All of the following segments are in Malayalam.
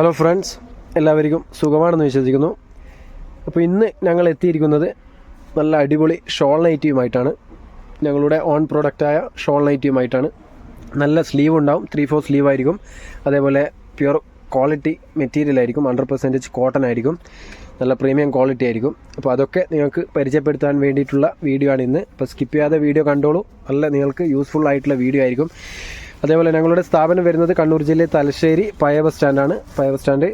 ഹലോ ഫ്രണ്ട്സ് എല്ലാവർക്കും സുഖമാണെന്ന് വിശ്വസിക്കുന്നു. അപ്പോൾ ഇന്ന് ഞങ്ങൾ എത്തിയിരിക്കുന്നത് നല്ല അടിപൊളി ഷോൾ നൈറ്റിയുമായിട്ടാണ്. ഞങ്ങളുടെ ഓൺ പ്രോഡക്റ്റായ ഷോൾ നൈറ്റിയുമായിട്ടാണ്. നല്ല സ്ലീവ് ഉണ്ടാവും. ത്രീ ഫോർ സ്ലീവ് ആയിരിക്കും. അതേപോലെ പ്യുർ ക്വാളിറ്റി മെറ്റീരിയൽ ആയിരിക്കും. ഹൺഡ്രഡ് പെർസെന്റേജ് കോട്ടൺ ആയിരിക്കും. നല്ല പ്രീമിയം ക്വാളിറ്റി ആയിരിക്കും. അപ്പോൾ അതൊക്കെ നിങ്ങൾക്ക് പരിചയപ്പെടുത്താൻ വേണ്ടിയിട്ടുള്ള വീഡിയോ ആണ് ഇന്ന്. അപ്പോൾ സ്കിപ്പ് ചെയ്യാതെ വീഡിയോ കണ്ടോളൂ. നല്ല നിങ്ങൾക്ക് യൂസ്ഫുൾ ആയിട്ടുള്ള വീഡിയോ ആയിരിക്കും. അതേപോലെ ഞങ്ങളുടെ സ്ഥാപനം വരുന്നത് കണ്ണൂർ ജില്ലയിൽ തലശ്ശേരി പയ ബസ് സ്റ്റാൻഡാണ്. പയ ബസ് സ്റ്റാൻഡ്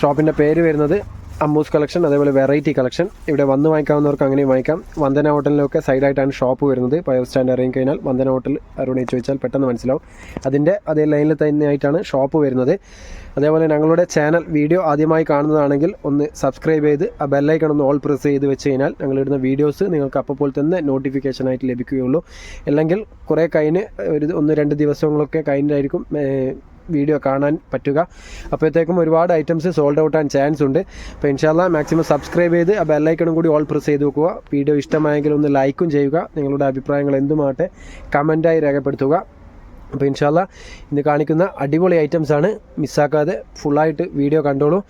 ഷോപ്പിന്റെ പേര് വരുന്നത് അമ്മൂസ് കളക്ഷൻ അതേപോലെ വെറൈറ്റി കളക്ഷൻ. ഇവിടെ വന്ന് വാങ്ങിക്കാവുന്നവർക്ക് അങ്ങനെയും വാങ്ങിക്കാം. വന്ദന ഹോട്ടലിലൊക്കെ സൈഡായിട്ടാണ് ഷോപ്പ് വരുന്നത്. പയർ സ്റ്റാൻഡ് ഇറങ്ങി കഴിഞ്ഞാൽ വന്ദന ഹോട്ടൽ ആരോടെ ചോദിച്ചാൽ പെട്ടെന്ന് മനസ്സിലാവും. അതിന്റെ അതേ ലൈനിൽ തന്നെയായിട്ടാണ് ഷോപ്പ് വരുന്നത്. അതേപോലെ ഞങ്ങളുടെ ചാനൽ വീഡിയോ ആദ്യമായി കാണുന്നതാണെങ്കിൽ ഒന്ന് സബ്സ്ക്രൈബ് ചെയ്ത് ആ ബെല്ലൈക്കൺ ഒന്ന് ഓൾ പ്രസ് ചെയ്ത് വെച്ച് കഴിഞ്ഞാൽ ഞങ്ങളിടുന്ന വീഡിയോസ് നിങ്ങൾക്ക് അപ്പോൾ തന്നെ നോട്ടിഫിക്കേഷനായിട്ട് ലഭിക്കുകയുള്ളൂ. അല്ലെങ്കിൽ കുറേ കഴിഞ്ഞ് ഒരു ഒന്ന് രണ്ട് ദിവസങ്ങളൊക്കെ കഴിഞ്ഞിട്ടായിരിക്കും ഏഹ്, വീഡിയോ കാണാൻ പറ്റുക. അപ്പോഴത്തേക്കും ഒരുപാട് items sold out an chance ഉണ്ട്. അപ്പോൾ ഇൻഷാല്ല മാക്സിമം സബ്സ്ക്രൈബ് ചെയ്ത് ആ ബെല്ലൈക്കണും കൂടി ഓൾ പ്രസ് ചെയ്ത് വെക്കുക. വീഡിയോ ഇഷ്ടമായെങ്കിൽ ഒന്ന് ലൈക്കും ചെയ്യുക. നിങ്ങളുടെ അഭിപ്രായങ്ങൾ എന്തുമാട്ടെ കമന്റായി രേഖപ്പെടുത്തുക. അപ്പോൾ ഇൻഷാല്ല ഇന്ന് കാണിക്കുന്ന അടിപൊളി ഐറ്റംസ് ആണ്. മിസ്സാക്കാതെ ഫുള്ളായിട്ട് വീഡിയോ കണ്ടോളൂ.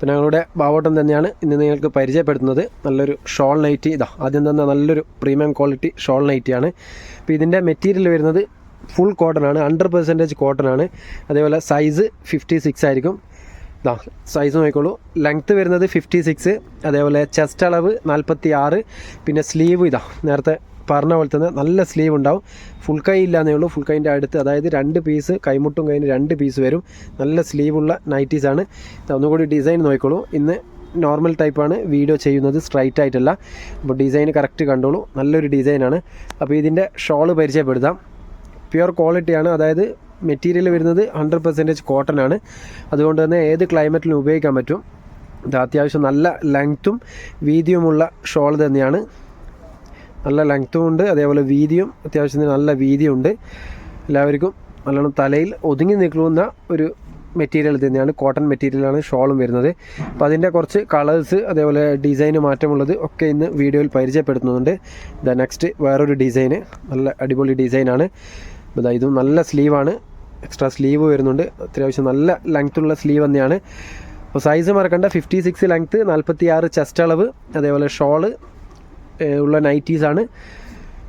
പിന്നെ ഞങ്ങളുടെ ബാവോട്ടം തന്നെയാണ് ഇന്ന് നിങ്ങൾക്ക് പരിചയപ്പെടുത്തുന്നത്. നല്ലൊരു ഷോൾ നൈറ്റി ഇതാ ആദ്യം തന്നെ നല്ലൊരു പ്രീമിയം ക്വാളിറ്റി ഷോൾ നൈറ്റിയാണ് അപ്പോൾ ഇതിന്റെ മെറ്റീരിയൽ വരുന്നത് ഫുൾ കോട്ടൺ ആണ് ഹൺഡ്രഡ് പെർസെന്റേജ് കോട്ടൺ ആണ്. അതേപോലെ സൈസ് ഫിഫ്റ്റി സിക്സ് ആയിരിക്കും. ഇതാ സൈസ് നോക്കിക്കോളൂ. ലെങ്ത്ത് വരുന്നത് ഫിഫ്റ്റി സിക്സ് അതേപോലെ ചെസ്റ്റ് അളവ് നാൽപ്പത്തി ആറ് പിന്നെ സ്ലീവ് ഇതാ നേരത്തെ പറഞ്ഞ പോലെ തന്നെ നല്ല സ്ലീവ് ഉണ്ടാവും. ഫുൾ കൈ ഇല്ലാന്നേ ഉള്ളൂ ഫുൾ കൈന്റെ അടുത്ത് അതായത് രണ്ട് പീസ് കൈമുട്ടും കൈയിന് രണ്ട് പീസ് വരും. നല്ല സ്ലീവുള്ള നൈറ്റീസാണ് ഒന്നുകൂടി ഡിസൈൻ നോക്കിക്കോളൂ. ഇന്ന് നോർമൽ ടൈപ്പാണ് വീഡിയോ ചെയ്യുന്നത് സ്ട്രൈറ്റ് ആയിട്ടല്ല. അപ്പോൾ ഡിസൈൻ കറക്റ്റ് കണ്ടോളൂ. നല്ലൊരു ഡിസൈനാണ് അപ്പോൾ ഇതിന്റെ ഷോൾ പരിചയപ്പെടുത്താം. പ്യുർ ക്വാളിറ്റിയാണ്. അതായത് മെറ്റീരിയൽ വരുന്നത് ഹൺഡ്രഡ് പെർസെന്റേജ് കോട്ടൺ ആണ്. അതുകൊണ്ട് തന്നെ ഏത് ക്ലൈമറ്റിലും ഉപയോഗിക്കാൻ പറ്റും. ഇത് അത്യാവശ്യം നല്ല ലെങ്ത്തും വീതിയുമുള്ള ഷോൾ തന്നെയാണ്. നല്ല ലെങ്ത്തും ഉണ്ട്. അതേപോലെ വീതിയും അത്യാവശ്യത്തിന് നല്ല വീതിയുണ്ട് എല്ലാവർക്കും നല്ലോണം തലയിൽ ഒതുങ്ങി നിൽക്കുന്ന ഒരു മെറ്റീരിയൽ തന്നെയാണ്. കോട്ടൺ മെറ്റീരിയലാണ് ഷോളും വരുന്നത്. അപ്പോൾ അതിന്റെ കുറച്ച് കളേഴ്സ് അതേപോലെ ഡിസൈന് മാറ്റമുള്ളത് ഒക്കെ ഇന്ന് വീഡിയോയിൽ പരിചയപ്പെടുത്തുന്നുണ്ട്. ദ നെക്സ്റ്റ് വേറൊരു ഡിസൈന് നല്ല അടിപൊളി ഡിസൈനാണ് ഇതാ ഇതും നല്ല സ്ലീവാണ്. എക്സ്ട്രാ സ്ലീവ് വരുന്നുണ്ട്. അത്യാവശ്യം നല്ല ലെങ്ത്തുള്ള സ്ലീവ് തന്നെയാണ്. അപ്പോൾ സൈസ് മറക്കണ്ട. ഫിഫ്റ്റി സിക്സ് ലെങ്ത്ത് നാൽപ്പത്തി ആറ് ചെസ്റ്റ് അളവ് അതേപോലെ ഷോൾ ഉള്ള നൈറ്റീസാണ്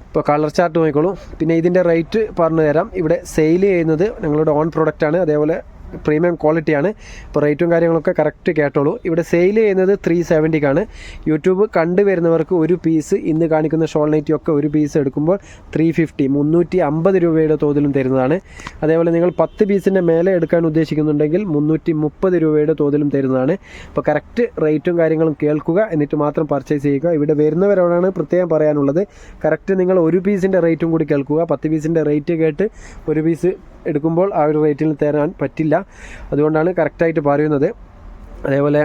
ഇപ്പോൾ കളർ ചാർട്ട് നോക്കിക്കോളൂ. പിന്നെ ഇതിന്റെ റേറ്റ് പറഞ്ഞു തരാം ഇവിടെ സെയിൽ ചെയ്യുന്നത് ഞങ്ങളുടെ ഓൺ പ്രൊഡക്റ്റാണ് അതേപോലെ പ്രീമിയം ക്വാളിറ്റിയാണ്. ഇപ്പോൾ റേറ്റും കാര്യങ്ങളൊക്കെ കറക്റ്റ് കേട്ടോളൂ. ഇവിടെ സെയിൽ ചെയ്യുന്നത് ത്രീ സെവന്റിക്കാണ് യൂട്യൂബ് കണ്ടുവരുന്നവർക്ക് ഒരു പീസ് ഇന്ന് കാണിക്കുന്ന ഷോൾ നൈറ്റി ഒക്കെ ഒരു പീസ് എടുക്കുമ്പോൾ ത്രീ ഫിഫ്റ്റി മുന്നൂറ്റി അമ്പത് രൂപയുടെ തോതിലും തരുന്നതാണ്. അതേപോലെ നിങ്ങൾ പത്ത് പീസിന്റെ മേലെ എടുക്കാൻ ഉദ്ദേശിക്കുന്നുണ്ടെങ്കിൽ മുന്നൂറ്റി മുപ്പത് രൂപയുടെ തോതിലും തരുന്നതാണ്. അപ്പോൾ കറക്റ്റ് റേറ്റും കാര്യങ്ങളും കേൾക്കുക എന്നിട്ട് മാത്രം പർച്ചേസ് ചെയ്യുക. ഇവിടെ വരുന്നവരോടാണ് പ്രത്യേകം പറയാനുള്ളത്. കറക്റ്റ് നിങ്ങൾ ഒരു പീസിന്റെ റേറ്റും കൂടി കേൾക്കുക. പത്ത് പീസിന്റെ റേറ്റ് കേട്ട് ഒരു പീസ് എടുക്കുമ്പോൾ ആ ഒരു റേറ്റിൽ തരാൻ പറ്റില്ല. അതുകൊണ്ടാണ് കറക്റ്റായിട്ട് പറയുന്നത്. അതേപോലെ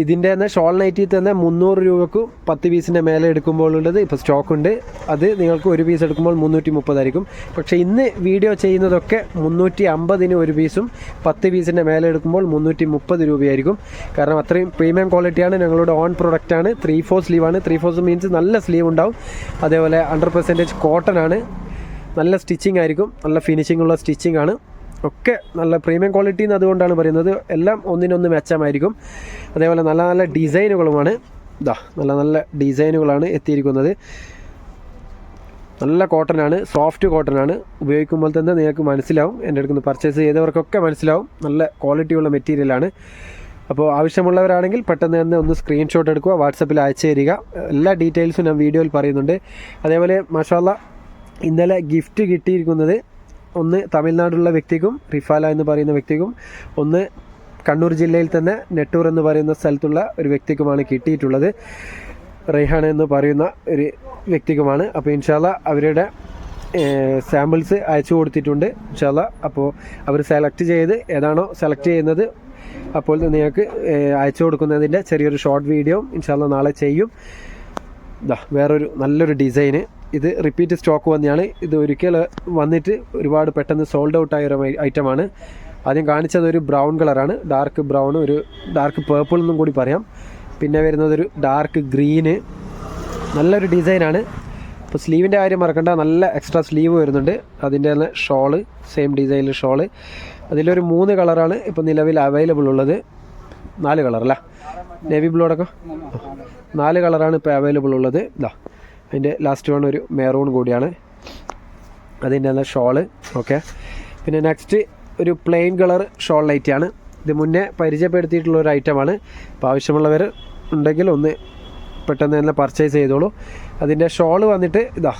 ഇതിന്റെ തന്നെ ഷോൾ നൈറ്റിൽ തന്നെ മുന്നൂറ് രൂപക്ക് പത്ത് പീസിന്റെ മേലെ എടുക്കുമ്പോൾ ഉള്ളത് ഇപ്പോൾ സ്റ്റോക്ക് ഉണ്ട്. അത് നിങ്ങൾക്ക് ഒരു പീസ് എടുക്കുമ്പോൾ മുന്നൂറ്റി മുപ്പതായിരിക്കും പക്ഷേ ഇന്ന് വീഡിയോ ചെയ്യുന്നതൊക്കെ മുന്നൂറ്റി അമ്പതിന് ഒരു പീസും പത്ത് പീസിന്റെ മേലെ എടുക്കുമ്പോൾ മുന്നൂറ്റി മുപ്പത് രൂപയായിരിക്കും. കാരണം അത്രയും പ്രീമിയം ക്വാളിറ്റിയാണ് ഞങ്ങളുടെ ഓൺ പ്രൊഡക്റ്റാണ് ത്രീ ഫോർ സ്ലീവാണ് ത്രീ ഫോർ മീൻസ് നല്ല സ്ലീവ് ഉണ്ടാവും. അതേപോലെ ഹൺഡ്രഡ് പെർസെന്റേജ് കോട്ടൺ ആണ്. നല്ല സ്റ്റിച്ചിങ് ആയിരിക്കും. നല്ല ഫിനിഷിംഗ് ഉള്ള സ്റ്റിച്ചിങ് ആണ്. ഒക്കെ നല്ല പ്രീമിയം ക്വാളിറ്റി എന്ന് അതുകൊണ്ടാണ് പറയുന്നത്. എല്ലാം ഒന്നിനൊന്ന് മെച്ചമായിരിക്കും. അതേപോലെ നല്ല നല്ല ഡിസൈനുകളുമാണ് ഇതാ നല്ല നല്ല ഡിസൈനുകളാണ് എത്തിയിരിക്കുന്നത്. നല്ല കോട്ടനാണ് സോഫ്റ്റ് കോട്ടനാണ് ഉപയോഗിക്കുമ്പോൾ തന്നെ നിങ്ങൾക്ക് മനസ്സിലാവും. എന്റെ അടുത്ത് പർച്ചേസ് ചെയ്തവർക്കൊക്കെ മനസ്സിലാവും. നല്ല ക്വാളിറ്റിയുള്ള മെറ്റീരിയലാണ് അപ്പോൾ ആവശ്യമുള്ളവരാണെങ്കിൽ പെട്ടെന്ന് തന്നെ ഒന്ന് സ്ക്രീൻഷോട്ട് എടുക്കുക വാട്സപ്പിൽ അയച്ചു തരിക. എല്ലാ ഡീറ്റെയിൽസും ഞാൻ വീഡിയോയിൽ പറയുന്നുണ്ട്. അതേപോലെ മഷാല്ല ഇന്നലെ ഗിഫ്റ്റ് കിട്ടിയിരിക്കുന്നത് ഒന്ന് തമിഴ്നാടുള്ള വ്യക്തിക്കും റിഫാല എന്ന് പറയുന്ന വ്യക്തിക്കും ഒന്ന് കണ്ണൂർ ജില്ലയിൽ തന്നെ നെട്ടൂർ എന്ന് പറയുന്ന സ്ഥലത്തുള്ള ഒരു വ്യക്തിക്കുമാണ് കിട്ടിയിട്ടുള്ളത്. റെയ്ഹാൻ എന്ന് പറയുന്ന ഒരു വ്യക്തിക്കുമാണ്. അപ്പോൾ ഇൻഷാല്ല അവരുടെ സാമ്പിൾസ് അയച്ചു കൊടുത്തിട്ടുണ്ട്. ഇൻഷാല്ല അപ്പോൾ അവർ സെലക്ട് ചെയ്ത് ഏതാണോ സെലക്ട് ചെയ്യുന്നത് അപ്പോൾ നിങ്ങൾക്ക് അയച്ചു കൊടുക്കുന്നതിന്റെ ചെറിയൊരു ഷോർട്ട് വീഡിയോ ഇൻഷാല്ല നാളെ ചെയ്യും. വേറൊരു നല്ലൊരു ഡിസൈന് ഇത് റിപ്പീറ്റ് സ്റ്റോക്ക് വന്നെയാണ്. ഇത് ഒരിക്കൽ വന്നിട്ട് ഒരുപാട് പെട്ടെന്ന് സോൾഡ് ഔട്ട് ആയ ഒരു ഐറ്റമാണ് ആദ്യം കാണിച്ചത് ഒരു ബ്രൗൺ കളറാണ് ഡാർക്ക് ബ്രൗൺ ഒരു ഡാർക്ക് പേർപ്പിൾ എന്നും കൂടി പറയാം. പിന്നെ വരുന്നത് ഒരു ഡാർക്ക് ഗ്രീന് നല്ലൊരു ഡിസൈനാണ് അപ്പോൾ സ്ലീവിന്റെ കാര്യം മറക്കണ്ട. നല്ല എക്സ്ട്രാ സ്ലീവ് വരുന്നുണ്ട്. അതിന്റെ തന്നെ ഷോൾ സെയിം ഡിസൈനിൽ ഷോൾ അതിലൊരു മൂന്ന് കളറാണ് ഇപ്പോൾ നിലവിൽ അവൈലബിൾ ഉള്ളത്. നാല് കളർ അല്ല? നേവി ബ്ലൂ അടക്കം? നാല് കളറാണ് ഇപ്പോൾ അവൈലബിൾ ഉള്ളത്. ഇതാ. അതിന്റെ ലാസ്റ്റ് വൺ ഒരു മെറൂൺ കൂടിയാണ്. അതിന്റെ നല്ല ഷോൾ ഓക്കെ പിന്നെ നെക്സ്റ്റ് ഒരു പ്ലെയിൻ കളർ ഷോൾ ലൈറ്റ് ആണ്. ഇത് മുന്നേ പരിചയപ്പെടുത്തിയിട്ടുള്ള ഒരു ഐറ്റമാണ് അപ്പോൾ ആവശ്യമുള്ളവർ ഉണ്ടെങ്കിൽ ഒന്ന് പെട്ടെന്ന് തന്നെ പർച്ചേസ് ചെയ്തോളൂ. അതിന്റെ ഷോൾ വന്നിട്ട് ഇതാ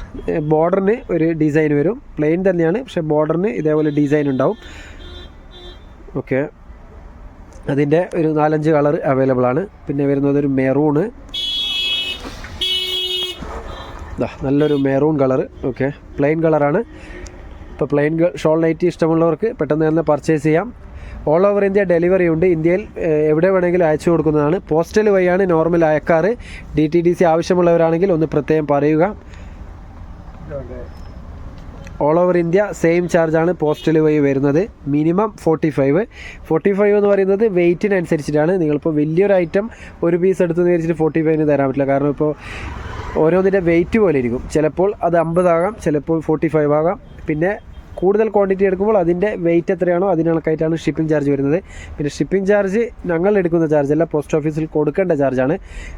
ബോർഡറിന് ഒരു ഡിസൈൻ വരും. പ്ലെയിൻ തന്നെയാണ് പക്ഷേ ബോർഡറിന് ഇതേപോലെ ഡിസൈൻ ഉണ്ടാവും. ഓക്കെ അതിന്റെ ഒരു നാലഞ്ച് കളർ അവൈലബിൾ ആണ്. പിന്നെ വരുന്നത് ഒരു മെറൂണ് നല്ലൊരു മെറൂൺ കളർ ഓക്കെ പ്ലെയിൻ കളറാണ് ഇപ്പോൾ പ്ലെയിൻ ഷോൾ നൈറ്റി ഇഷ്ടമുള്ളവർക്ക് പെട്ടെന്ന് തന്നെ പർച്ചേസ് ചെയ്യാം. ഓൾ ഓവർ ഇന്ത്യ ഡെലിവറി ഉണ്ട്. ഇന്ത്യയിൽ എവിടെ വേണമെങ്കിലും അയച്ചു കൊടുക്കുന്നതാണ്. പോസ്റ്റൽ വഴിയാണ് നോർമൽ അയക്കാറ്. ഡി ടി ഡി സി ആവശ്യമുള്ളവരാണെങ്കിൽ ഒന്ന് പ്രത്യേകം പറയുക. ഓൾ ഓവർ ഇന്ത്യ സെയിം ചാർജാണ് പോസ്റ്റൽ വഴി വരുന്നത്. Minimum forty five forty five എന്ന് പറയുന്നത് വെയിറ്റിനനുസരിച്ചിട്ടാണ് നിങ്ങളിപ്പോൾ വലിയൊരു ഐറ്റം ഒരു പീസ് എടുത്ത് വിചാരിച്ചിട്ട് ഫോർട്ടി ഫൈവിന് തരാൻ പറ്റില്ല. കാരണം ഇപ്പോൾ ഓരോന്നിന്റെ വെയിറ്റ് പോലെ ഇരിക്കും. ചിലപ്പോൾ അത് അമ്പതാകാം ചിലപ്പോൾ ഫോർട്ടി ഫൈവ് ആകാം. പിന്നെ കൂടുതൽ ക്വാണ്ടിറ്റി എടുക്കുമ്പോൾ അതിന്റെ വെയിറ്റ് എത്രയാണോ അതിനണക്കായിട്ടാണ് ഷിപ്പിംഗ് ചാർജ് വരുന്നത്. പിന്നെ ഷിപ്പിംഗ് ചാർജ് ഞങ്ങൾ എടുക്കുന്ന ചാർജ് അല്ല പോസ്റ്റ് ഓഫീസിൽ കൊടുക്കേണ്ട ചാർജാണ്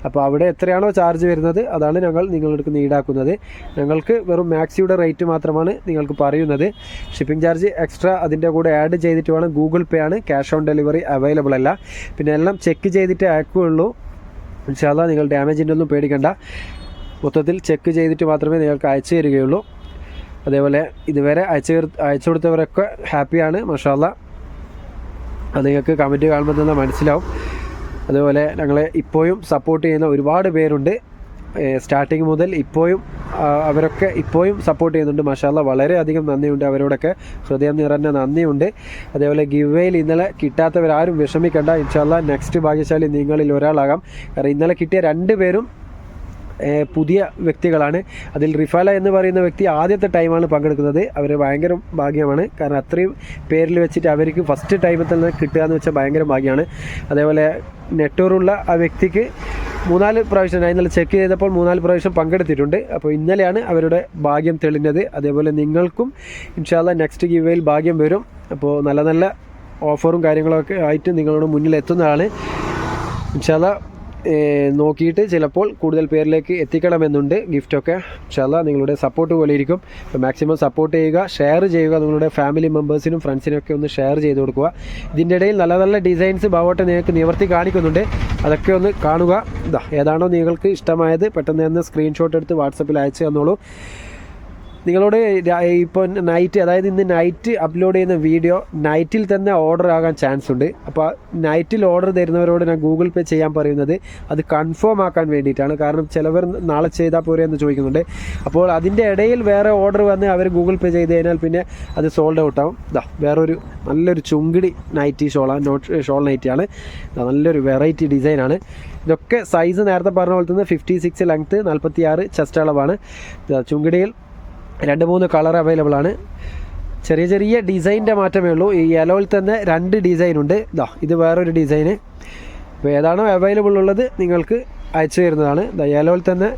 അപ്പോൾ അവിടെ എത്രയാണോ ചാർജ് വരുന്നത് അതാണ് ഞങ്ങൾ നിങ്ങളെടുക്കുന്ന ഈടാക്കുന്നത്. ഞങ്ങൾക്ക് വെറും മാക്സിയുടെ റേറ്റ് മാത്രമാണ് നിങ്ങൾക്ക് പറയുന്നത്. ഷിപ്പിംഗ് ചാർജ് എക്സ്ട്രാ അതിന്റെ കൂടെ ആഡ് ചെയ്തിട്ട് വേണം. ഗൂഗിൾ പേ ആണ് ക്യാഷ് ഓൺ ഡെലിവറി അവൈലബിൾ അല്ല. പിന്നെ എല്ലാം ചെക്ക് ചെയ്തിട്ട് അയക്കുകയുള്ളൂ ഇൻഷാല്ല നിങ്ങൾ ഡാമേജിന്റെ ഒന്നും പേടിക്കണ്ട. മൊത്തത്തിൽ ചെക്ക് ചെയ്തിട്ട് മാത്രമേ നിങ്ങൾക്ക് അയച്ചു തരികയുള്ളൂ. അതേപോലെ ഇതുവരെ അയച്ചു അയച്ചു കൊടുത്തവരൊക്കെ ഹാപ്പിയാണ് മഷാല്ല അത് നിങ്ങൾക്ക് കമന്റ് കാണുമ്പോൾ തന്നെ മനസ്സിലാവും. അതുപോലെ ഞങ്ങളെ ഇപ്പോഴും സപ്പോർട്ട് ചെയ്യുന്ന ഒരുപാട് പേരുണ്ട്. സ്റ്റാർട്ടിങ് മുതൽ ഇപ്പോഴും അവരൊക്കെ ഇപ്പോഴും സപ്പോർട്ട് ചെയ്യുന്നുണ്ട് മഷാല്ല വളരെയധികം നന്ദിയുണ്ട് അവരോടൊക്കെ. ഹൃദയം നിറഞ്ഞ നന്ദിയുണ്ട്. അതേപോലെ ഗിവ് വേയിൽ ഇന്നലെ കിട്ടാത്തവരാരും വിഷമിക്കേണ്ട. ഇൻഷാല്ല നെക്സ്റ്റ് ഭാഗ്യശാലി നിങ്ങളിൽ ഒരാളാകാം. കാരണം ഇന്നലെ കിട്ടിയ രണ്ട് പേരും പുതിയ വ്യക്തികളാണ്. അതിൽ റിഫാല എന്ന് പറയുന്ന വ്യക്തി ആദ്യത്തെ ടൈമാണ് പങ്കെടുക്കുന്നത്. അവർ ഭയങ്കര ഭാഗ്യമാണ്. കാരണം അത്രയും പേരിൽ വെച്ചിട്ട് അവർക്ക് ഫസ്റ്റ് ടൈമിൽ തന്നെ കിട്ടുക എന്ന് വെച്ചാൽ ഭയങ്കര ഭാഗ്യമാണ്. അതേപോലെ നെറ്റോറുള്ള ആ വ്യക്തിക്ക് മൂന്നാൽ പ്രാവശ്യം ഞാൻ ഇന്നലെ ചെക്ക് ചെയ്തപ്പോൾ മൂന്നാൽ പ്രാവശ്യം പങ്കെടുത്തിട്ടുണ്ട്. അപ്പോൾ ഇന്നലെയാണ് അവരുടെ ഭാഗ്യം തെളിഞ്ഞത്. അതേപോലെ നിങ്ങൾക്കും ഇൻഷാല്ല നെക്സ്റ്റ് ഗിവേയിൽ ഭാഗ്യം വരും. അപ്പോൾ നല്ല നല്ല ഓഫറും കാര്യങ്ങളൊക്കെ ആയിട്ട് നിങ്ങളുടെ മുന്നിൽ എത്തുന്നതാണ്. ഇൻഷാല്ല നോക്കിയിട്ട് ചിലപ്പോൾ കൂടുതൽ പേരിലേക്ക് എത്തിക്കണമെന്നുണ്ട്. ഗിഫ്റ്റൊക്കെ ചില നിങ്ങളുടെ സപ്പോർട്ട് പോലെ ഇരിക്കും. മാക്സിമം സപ്പോർട്ട് ചെയ്യുക ഷെയർ ചെയ്യുക നിങ്ങളുടെ ഫാമിലി മെമ്പേഴ്സിനും ഫ്രണ്ട്സിനും ഒക്കെ ഒന്ന് ഷെയർ ചെയ്ത് കൊടുക്കുക. ഇതിന്റെ ഇടയിൽ നല്ല നല്ല ഡിസൈൻസ് ബാവോട്ടെ നിങ്ങൾക്ക് നിവർത്തി കാണിക്കുന്നുണ്ട്. അതൊക്കെ ഒന്ന് കാണുക. ഇതാ ഏതാണോ നിങ്ങൾക്ക് ഇഷ്ടമായത് പെട്ടെന്ന് തന്നെ സ്ക്രീൻഷോട്ട് എടുത്ത് വാട്സപ്പിൽ അയച്ചു തന്നോളൂ. നിങ്ങളോട് ഇപ്പോൾ നൈറ്റ് അതായത് ഇന്ന് നൈറ്റ് അപ്ലോഡ് ചെയ്യുന്ന വീഡിയോ നൈറ്റിൽ തന്നെ ഓർഡർ ആകാൻ ചാൻസ് ഉണ്ട്. അപ്പോൾ നൈറ്റിൽ ഓർഡർ തരുന്നവരോട് ഞാൻ ഗൂഗിൾ പേ ചെയ്യാൻ പറയുന്നത് അത് കൺഫേം ആക്കാൻ വേണ്ടിയിട്ടാണ്. കാരണം ചിലവർ നാളെ ചെയ്താൽ പോരെ എന്ന് ചോദിക്കുന്നുണ്ട്. അപ്പോൾ അതിന്റെ ഇടയിൽ വേറെ ഓർഡർ വന്ന് അവർ ഗൂഗിൾ പേ ചെയ്ത് കഴിഞ്ഞാൽ പിന്നെ അത് സോൾഡ് ഔട്ട് ആവും. ഇതാ വേറൊരു നല്ലൊരു ചുങ്കിടി നൈറ്റി ഷോളാണ് നോട്ട് ഷോൾ നൈറ്റിയാണ് നല്ലൊരു വെറൈറ്റി ഡിസൈനാണ് ഇതൊക്കെ സൈസ് നേരത്തെ പറഞ്ഞ പോലെ തന്നെ ഫിഫ്റ്റി സിക്സ് ലെങ്ത്ത് നാൽപ്പത്തി ആറ് ചെസ്റ്റ് അളവാണ് ചുങ്കിടിയിൽ രണ്ട് മൂന്ന് കളർ അവൈലബിൾ ആണ്. ചെറിയ ചെറിയ ഡിസൈന്റെ മാറ്റമേ ഉള്ളൂ. ഈ യെലോയിൽ തന്നെ രണ്ട് ഡിസൈൻ ഉണ്ട്. ഇതാ ഇത് വേറൊരു ഡിസൈന് അപ്പോൾ ഏതാണോ അവൈലബിൾ ഉള്ളത് നിങ്ങൾക്ക് അയച്ചു തരുന്നതാണ്. ഇതാ യെലോയിൽ തന്നെ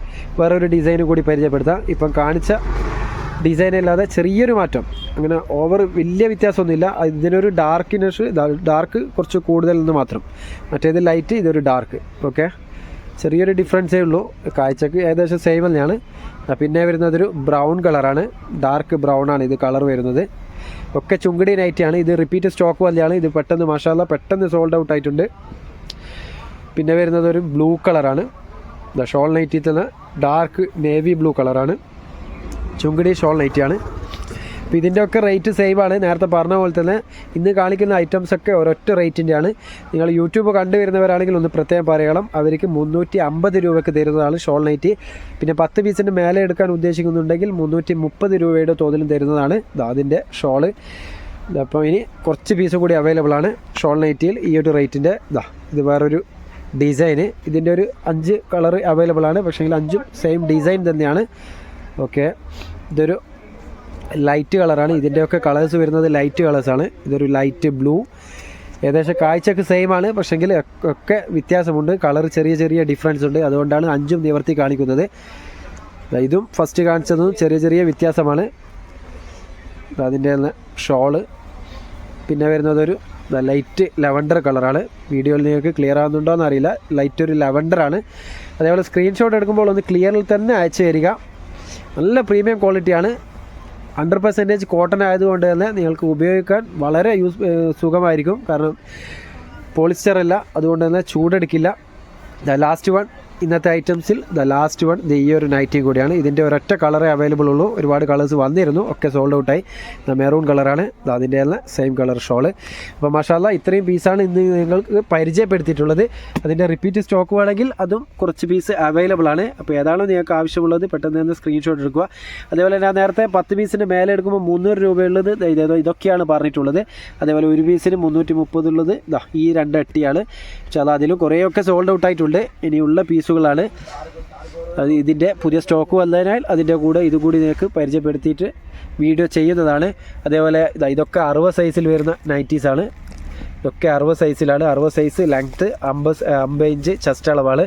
വേറൊരു ഡിസൈൻ കൂടി പരിചയപ്പെടുത്താം. ഇപ്പം കാണിച്ച ഡിസൈൻ അല്ലാതെ ചെറിയൊരു മാറ്റം. അങ്ങനെ ഓവർ വലിയ വ്യത്യാസമൊന്നുമില്ല. ഇതിനൊരു ഡാർക്കിനെസ് ഡാർക്ക് കുറച്ച് കൂടുതൽ എന്ന് മാത്രം. മറ്റേത് ലൈറ്റ് ഇതൊരു ഡാർക്ക് ഓക്കെ ചെറിയൊരു ഡിഫറൻസേ ഉള്ളൂ. കാഴ്ചക്ക് ഏകദേശം സെയിം തന്നെയാണ്. പിന്നെ വരുന്നതൊരു ബ്രൗൺ കളറാണ്. ഡാർക്ക് ബ്രൗൺ ആണ് ഇത് കളർ വരുന്നത്. ഒക്കെ ചുങ്കടി നൈറ്റിയാണ് ഇത് റിപ്പീറ്റ് സ്റ്റോക്ക് വലിയാണ് ഇത് പെട്ടെന്ന് മഷാല പെട്ടെന്ന് സോൾഡ് ഔട്ട് ആയിട്ടുണ്ട്. പിന്നെ വരുന്നത് ഒരു ബ്ലൂ കളറാണ് ഷോൾ നൈറ്റിൽ തന്നെ ഡാർക്ക് നേവി ബ്ലൂ കളറാണ്. ചുങ്കടി ഷോൾ നൈറ്റിയാണ് അപ്പോൾ ഇതിന്റെ ഒക്കെ റേറ്റ് സെയിം ആണ്. നേരത്തെ പറഞ്ഞ പോലെ തന്നെ ഇന്ന് കാണിക്കുന്ന ഐറ്റംസ് ഒക്കെ ഒരൊറ്റ റേറ്റിന്റെ ആണ്. നിങ്ങൾ യൂട്യൂബ് കണ്ടുവരുന്നവരാണെങ്കിൽ ഒന്ന് പ്രത്യേകം പറയണം. അവർക്ക് മുന്നൂറ്റി അമ്പത് രൂപയ്ക്ക് തരുന്നതാണ് ഷോൾ നൈറ്റ് പിന്നെ പത്ത് പീസിന്റെ മേലെ എടുക്കാൻ ഉദ്ദേശിക്കുന്നുണ്ടെങ്കിൽ മുന്നൂറ്റി മുപ്പത് രൂപയുടെ തോതിലും തരുന്നതാണ്. അതിന്റെ ഷോൾ. അപ്പോൾ ഇനി കുറച്ച് പീസ് കൂടി അവൈലബിൾ ആണ് ഷോൾ നൈറ്റിയിൽ ഈ ഒരു റേറ്റിന്റെ ഇതാ ഇത് വേറൊരു ഡിസൈന് ഇതിന്റെ ഒരു അഞ്ച് കളർ അവൈലബിൾ ആണ്. പക്ഷേ അഞ്ചും സെയിം ഡിസൈൻ തന്നെയാണ്. ഓക്കെ ഇതൊരു ലൈറ്റ് കളറാണ്. ഇതിന്റെയൊക്കെ കളേഴ്സ് വരുന്നത് ലൈറ്റ് കളേഴ്സാണ് ഇതൊരു ലൈറ്റ് ബ്ലൂ. ഏകദേശം കാഴ്ചക്ക് സെയിം ആണ്. പക്ഷെങ്കിൽ ഒക്കെ വ്യത്യാസമുണ്ട്. കളർ ചെറിയ ചെറിയ ഡിഫറൻസ് ഉണ്ട്. അതുകൊണ്ടാണ് അഞ്ചും നിവർത്തി കാണിക്കുന്നത്. ഇതും ഫസ്റ്റ് കാണിച്ചതും ചെറിയ ചെറിയ വ്യത്യാസമാണ്. അതിന്റെ ഷോൾ. പിന്നെ വരുന്നതൊരു ലൈറ്റ് ലെവൻഡർ കളറാണ് വീഡിയോയിൽ നിങ്ങൾക്ക് ക്ലിയർ ആകുന്നുണ്ടോ എന്ന് അറിയില്ല ലൈറ്റ് ഒരു ലെവൻഡറാണ് അതേപോലെ സ്ക്രീൻഷോട്ട് എടുക്കുമ്പോൾ ഒന്ന് ക്ലിയറിൽ തന്നെ അയച്ചു തരിക. നല്ല പ്രീമിയം ക്വാളിറ്റിയാണ് ഹൺഡ്രഡ് പെർസെന്റേജ് കോട്ടൺ ആയതുകൊണ്ട് തന്നെ നിങ്ങൾക്ക് ഉപയോഗിക്കാൻ വളരെ യൂസ് സുഖമായിരിക്കും. കാരണം പോളിസ്റ്റർ അല്ല അതുകൊണ്ട് തന്നെ ചൂടെടുക്കില്ല. Last one. ഇന്നത്തെ ഐറ്റംസിൽ ദ ലാസ്റ്റ് വൺ ഈ ഒരു നൈറ്റി കൂടിയാണ്. ഇതിന്റെ ഒരൊറ്റ കളറേ അവൈലബിൾ ഉള്ളൂ. ഒരുപാട് കളേഴ്സ് വന്നിരുന്നു. ഒക്കെ സോൾഡ് ഔട്ടായി മെറൂൺ കളറാണ് അതിന്റെ തന്നെ സെയിം കളർ ഷോൾ അപ്പോൾ മഷാല ഇത്രയും പീസാണ് ഇന്ന് നിങ്ങൾക്ക് പരിചയപ്പെടുത്തിയിട്ടുള്ളത്. അതിന്റെ റിപ്പീറ്റ് സ്റ്റോക്ക് വേണമെങ്കിൽ അതും കുറച്ച് പീസ് അവൈലബിൾ ആണ്. അപ്പോൾ ഏതാണോ നിങ്ങൾക്ക് ആവശ്യമുള്ളത് പെട്ടെന്ന് തന്നെ സ്ക്രീൻഷോട്ട് എടുക്കുക. അതേപോലെ ഞാൻ നേരത്തെ പത്ത് പീസിന്റെ മേലെ എടുക്കുമ്പോൾ മുന്നൂറ് രൂപയുള്ളത് ഇതേതോ ഇതൊക്കെയാണ് പറഞ്ഞിട്ടുള്ളത്. അതേപോലെ ഒരു പീസിന് മുന്നൂറ്റി മുപ്പതുള്ളത് ഈ രണ്ട് എട്ടിയാണ് പക്ഷേ അത് അതിലും കുറേയൊക്കെ സോൾഡ് ഔട്ട് ആയിട്ടുണ്ട്. ഇനിയുള്ള പീസുകളാണ് അത് ഇതിന്റെ പുതിയ സ്റ്റോക്ക് വന്നതിനാൽ അതിന്റെ കൂടെ ഇതുകൂടി നിങ്ങൾക്ക് പരിചയപ്പെടുത്തിയിട്ട് വീഡിയോ ചെയ്യുന്നതാണ്. അതേപോലെ ഇതാ ഇതൊക്കെ അറുപത് സൈസിൽ വരുന്ന നൈറ്റീസാണ് ഇതൊക്കെ അറുപത് സൈസിലാണ്. അറുപത് സൈസ് ലെങ്ത്ത് അമ്പത് അമ്പത് ഇഞ്ച് ചെസ്റ്റ് അളവാണ്.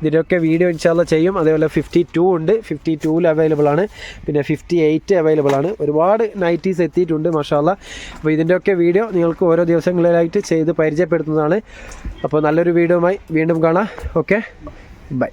ഇതിന്റെയൊക്കെ വീഡിയോ ഇൻഷാല്ല ചെയ്യും. അതേപോലെ ഫിഫ്റ്റി ടു ഉണ്ട്. ഫിഫ്റ്റി ടൂവിൽ അവൈലബിൾ ആണ്. പിന്നെ ഫിഫ്റ്റി എയ്റ്റ് അവൈലബിൾ ആണ്. ഒരുപാട് നൈറ്റീസ് എത്തിയിട്ടുണ്ട് മഷാല്ല അപ്പോൾ ഇതിന്റെയൊക്കെ വീഡിയോ നിങ്ങൾക്ക് ഓരോ ദിവസങ്ങളിലായിട്ട് ചെയ്ത് പരിചയപ്പെടുത്തുന്നതാണ്. അപ്പോൾ നല്ലൊരു വീഡിയോയുമായി വീണ്ടും കാണാം. ഓക്കെ? বাই